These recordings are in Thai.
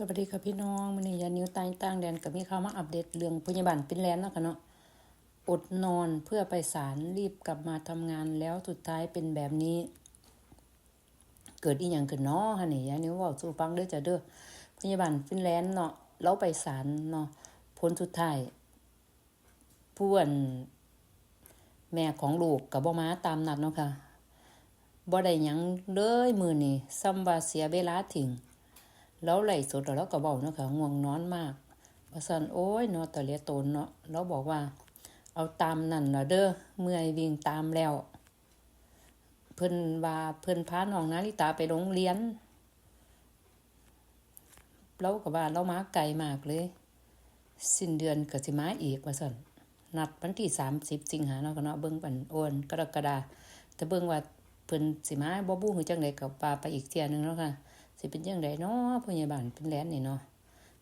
สวัสดีค่ะพี่น้องมื้อนี้ยานิ้วตายต่างแดนกับมีข่าวมาอัปเดตเรื่องพยาบาลฟินแลนด์เนาะคะเนาะอดนอนเพื่อไปศาลรีบกลับมาทำงานแล้วสุดท้ายเป็นแบบนี้ เกิดอีหยังขึ้นเนาะหั่นนี่ยานิ้วว้าสู่ฟังเด้อจ้ะเด้อพยาบาลฟินแลนด์เนาะเราไปศาลเนาะผลสุดท้ายผู้อันแม่ของลูกก็บ่มาตามนัดเนาะค่ะบ่ได้หยังเลยมือนี้ซ้ำว่าเสียเวลาทิ้ง แล้วไหลฟ์สดแล้วเราก็บอกเนาะค่ะง่วงนอนมากว่าซั่นโอ้ยเนาะตะเลียตนเนาะเราบอกว่า เอาตามนั่นล่ะเด้อเมื่อยวิ่งตามแล้ว เพิ่นว่าเพิ่นพาน้องนาริตาไปโรงเรียนเราก็ว่าเรามาไกลมากเลย สิ้นเดือนก็สิมาอีกว่าซั่นนัดวันที่30สิบสิงหาเนาะก็เนาะเบิ่งปันโอนกรกฎาแต่เบิ่งว่าเพิ่นสิมาบ่บู้คือจังไดก็ว่าไปอีกเที่ยหนึงเนาะค่ะ สิเป็นจังไดเนาะพยาบาลเป็นแลนนี่เนาะ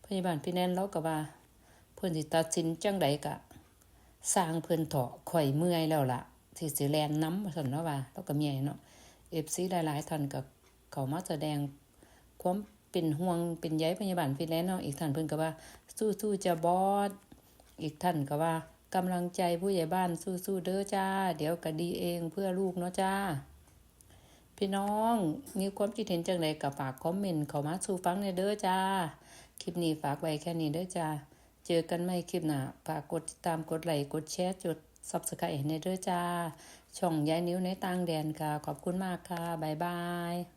พยาบาลเป็นแลนเราก็ว่า เพิ่นสิตัดสินจังไดก็สร้างเพิ่นเถาะข่อยเมื่อยแล้วล่ะสิสิแลนนํว่าซั่นเนาะว่าเราก็เมียเนาะ FC หลายๆท่านก็เขามาแสดงความเป็นห่วงเป็นใยพยาบาลฟินแลนด์เนาะอีกท่านเพิ่นก็ว่า สู้ๆจะบอสอีกท่านก็ว่ากำลังใจผู้ใหญ่บ้านสู้ๆเด้อจ้า เดี๋ยวก็ดีเองเพื่อลูกเนาะจ้า พี่น้องมีความคิดเห็นจังไดกับฝากคอมเมนต์เข้ามาสู่ฟังในเด้อจ้า คลิปนี้ฝากไว้แค่นี้เด้อจ้า เจอกันใหม่คลิปหน้าฝากกดติดตามกดไลค์กดแชร์จด Subscribe ในเด้อจ้า ช่องยายนิ้วในต่างแดนค่ะ ขอบคุณมากค่ะ บ๊ายบาย